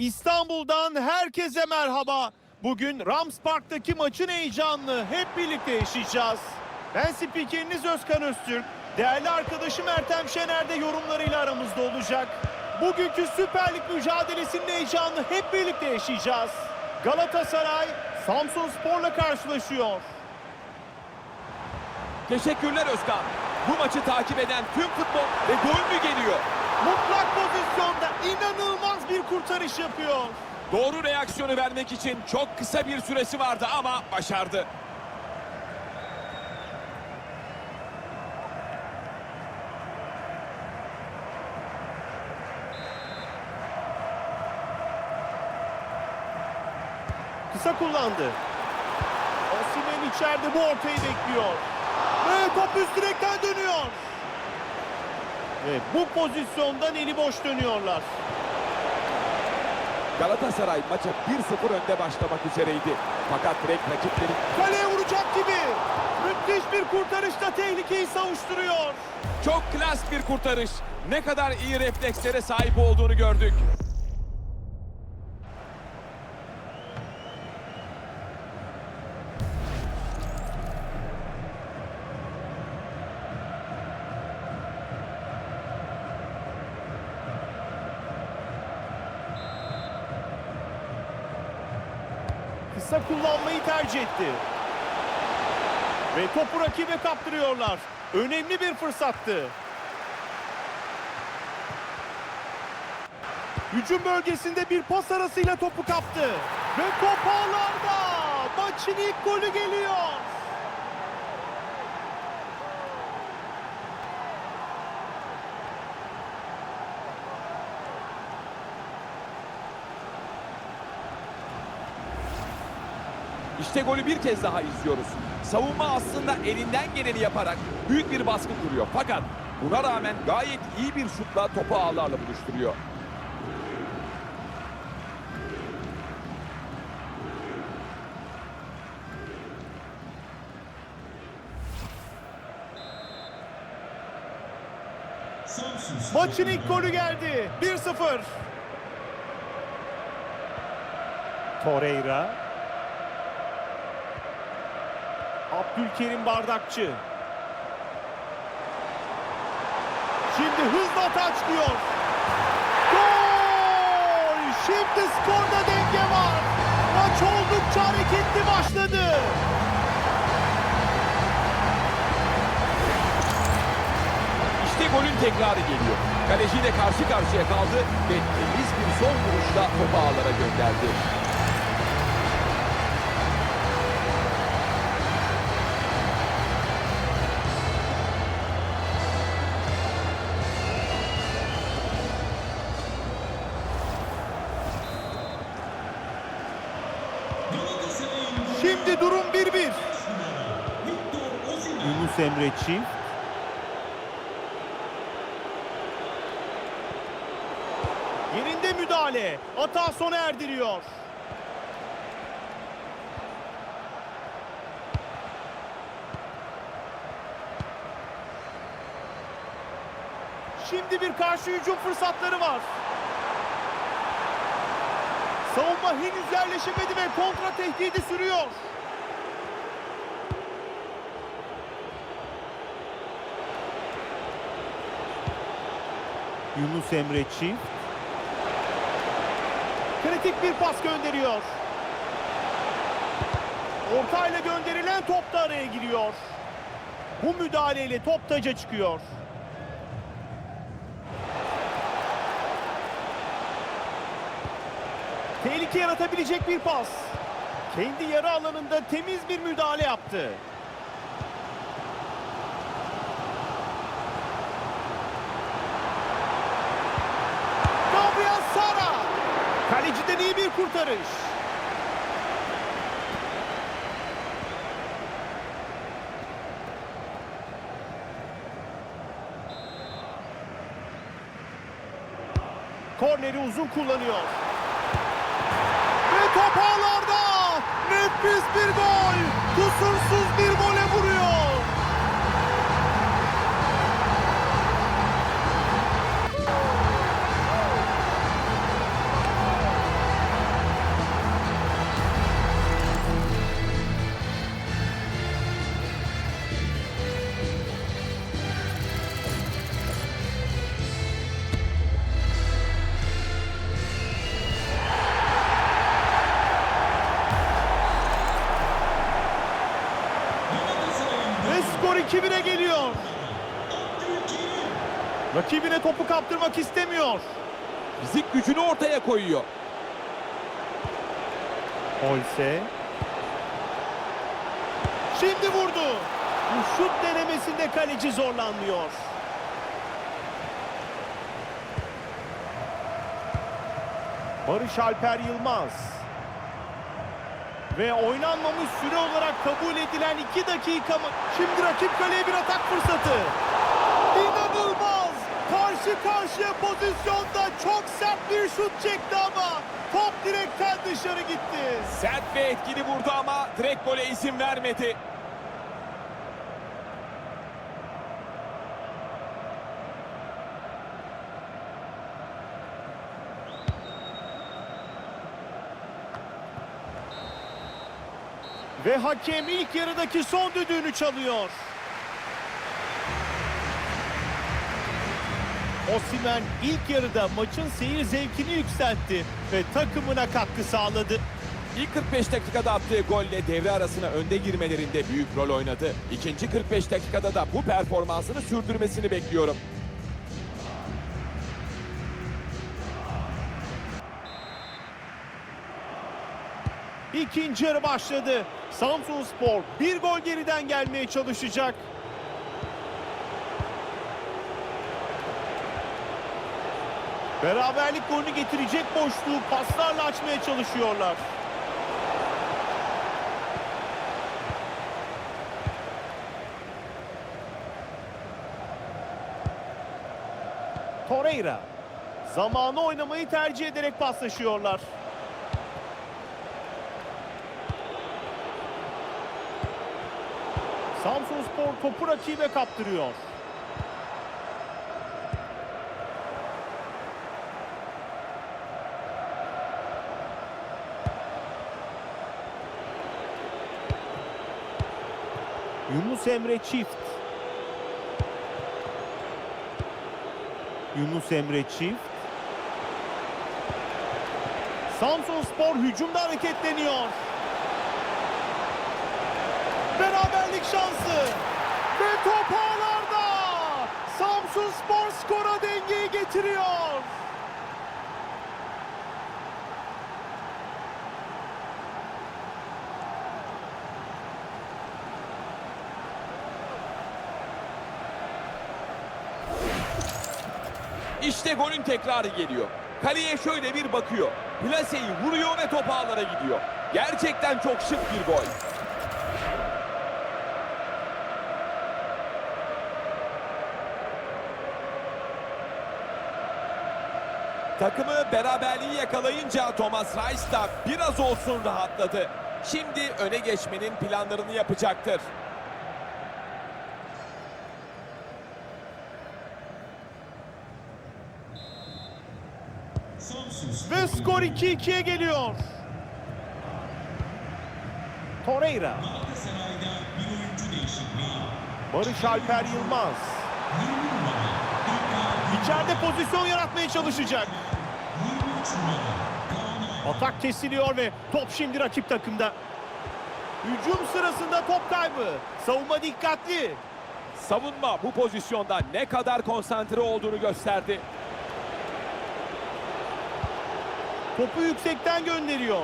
İstanbul'dan herkese merhaba. Bugün Rams Park'taki maçın heyecanını hep birlikte yaşayacağız. Ben spikeriniz Özkan Öztürk. Değerli arkadaşım Ertem Şener de yorumlarıyla aramızda olacak. Bugünkü Süper Lig mücadelesinin heyecanını hep birlikte yaşayacağız. Galatasaray Samsun Spor'la karşılaşıyor. Teşekkürler Özkan. Bu maçı takip eden tüm futbol ve gol mü geliyor? Mutlak pozisyonda inanılmaz bir kurtarış yapıyor. Doğru reaksiyonu vermek için çok kısa bir süresi vardı ama başardı. Kısa kullandı. Osimhen içeride bu ortayı bekliyor. Ve top üst direkten dönüyor. Ve bu pozisyondan eli boş dönüyorlar. Galatasaray maça 1-0 önde başlamak üzereydi. Fakat direkt rakipleri Kaleye vuracak gibi. Müthiş bir kurtarışla tehlikeyi savuşturuyor. çok klas bir kurtarış. Ne kadar iyi reflekslere sahip olduğunu gördük. Kısa kullanmayı tercih etti. Ve topu rakibe kaptırıyorlar. Önemli bir fırsattı. Hücum bölgesinde bir pas arasıyla topu kaptı. Ve top ağlarda. Maçın ilk golü geliyor. İşte golü bir kez daha izliyoruz. Savunma aslında elinden geleni yaparak büyük bir baskı kuruyor. Fakat buna rağmen gayet iyi bir şutla topu ağlarla buluşturuyor. Maçın ilk golü geldi. 1-0. Torreira. Abdülkerim Bardakçı. Şimdi hızla atağa çıkıyor. Gol! Şimdi skorda denge var. Maç oldukça hareketli başladı. İşte golün tekrarı geliyor. Kaleciyle karşı karşıya kaldı ve temiz bir son vuruşla topu ağlara gönderdi. Şimdi durum 1-1. Yunus Emre Çift. Yerinde müdahale. Hata sona erdiriyor. Şimdi bir karşı hücum fırsatları var. Savunma henüz yerleşemedi ve kontra tehdidi sürüyor. Yunus Emre Çift. Kritik bir pas gönderiyor. Ortayla gönderilen top da araya giriyor. Bu müdahaleyle top taca çıkıyor. Tehlike yaratabilecek bir pas. Kendi yarı alanında temiz bir müdahale yaptı. Kaleciden iyi bir kurtarış. Korneri uzun kullanıyor. Ve top ağlarda. Nefis bir gol. Kusursuz bir gole 2-1'e geliyor. Rakibine topu kaptırmak istemiyor. Fizik gücünü ortaya koyuyor. Holse. Şimdi vurdu. Bu şut denemesinde kaleci zorlanmıyor. Barış Alper Yılmaz. Ve oynanmamış süre olarak kabul edilen 2 dakika mı? Şimdi rakip kaleye bir atak fırsatı. İnanılmaz! Karşı karşıya pozisyonda çok sert bir şut çekti ama top direkten dışarı gitti. Sert ve etkili vurdu ama direkt gole izin vermedi. Ve hakem ilk yarıdaki son düdüğünü çalıyor. Osimhen ilk yarıda maçın seyir zevkini yükseltti ve takımına katkı sağladı. İlk 45 dakikada attığı golle devre arasına önde girmelerinde büyük rol oynadı. İkinci 45 dakikada da bu performansını sürdürmesini bekliyorum. İkinci yarı başladı. Samsun Spor bir gol geriden gelmeye çalışacak. Beraberlik golünü getirecek boşluğu paslarla açmaya çalışıyorlar. Torreira zamanı oynamayı tercih ederek paslaşıyorlar. Samsun Spor topu rakibe kaptırıyor. Yunus Emre çift. Yunus Emre çift. Samsun Spor hücumda hareketleniyor. Beraberlik şansı. Ve top ağlarda. Samsun Spor skora dengeyi getiriyor. İşte golün tekrarı geliyor. Kaleye şöyle bir bakıyor. Plaseyi vuruyor ve top ağlara gidiyor. Gerçekten çok şık bir gol. Takımı beraberliği yakalayınca Thomas Reis da biraz olsun rahatladı. Şimdi öne geçmenin planlarını yapacaktır. Ve skor 2-2'ye geliyor. Torreira. Galatasaray'da bir oyuncu değişikliği. Barış Alper Yılmaz. 20 numara. İçeride pozisyon yaratmaya çalışacak. 23 numara. Kaan Atak kesiliyor ve top şimdi rakip takımda. Hücum sırasında top kaybı. Savunma dikkatli. Savunma bu pozisyonda ne kadar konsantre olduğunu gösterdi. Topu yüksekten gönderiyor.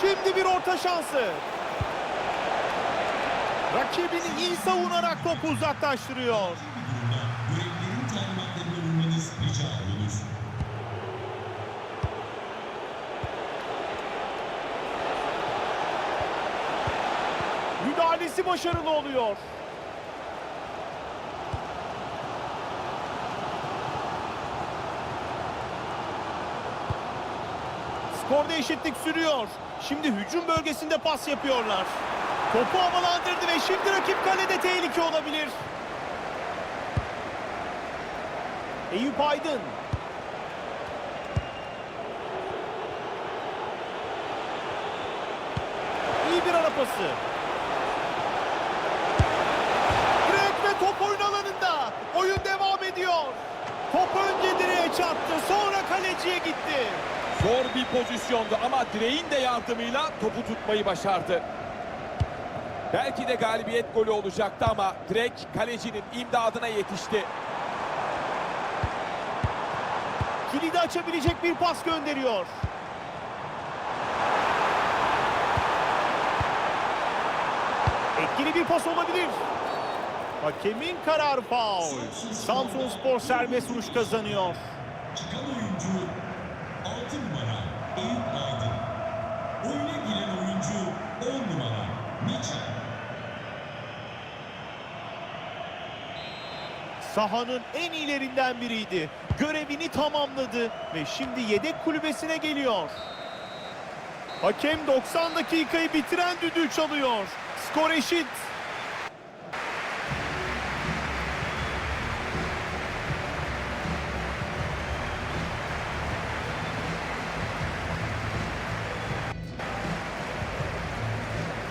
Şimdi bir orta şansı. Rakibini iyi savunarak topu uzaklaştırıyor. Müdahalesi başarılı oluyor. Skorda eşitlik sürüyor. Şimdi hücum bölgesinde pas yapıyorlar. Topu havalandırdı ve şimdi rakip kalede tehlike olabilir. Eyüp Aydın. İyi bir ara pası. Direkt ve top oyun alanında. Oyun devam ediyor. Top önce direğe çarptı. Sonra kaleciye gitti. Zor bir pozisyondu ama direğin de yardımıyla topu tutmayı başardı. Belki de galibiyet golü olacaktı ama direkt kalecinin imdadına yetişti. Kilidi açabilecek bir pas gönderiyor. Etkili bir pas olabilir. Hakemin kararı faul. Samsun Spor serbest vuruş kazanıyor. Sahanın en iyilerinden biriydi. Görevini tamamladı ve şimdi yedek kulübesine geliyor. Hakem 90 dakikayı bitiren düdüğü çalıyor. Skor eşit.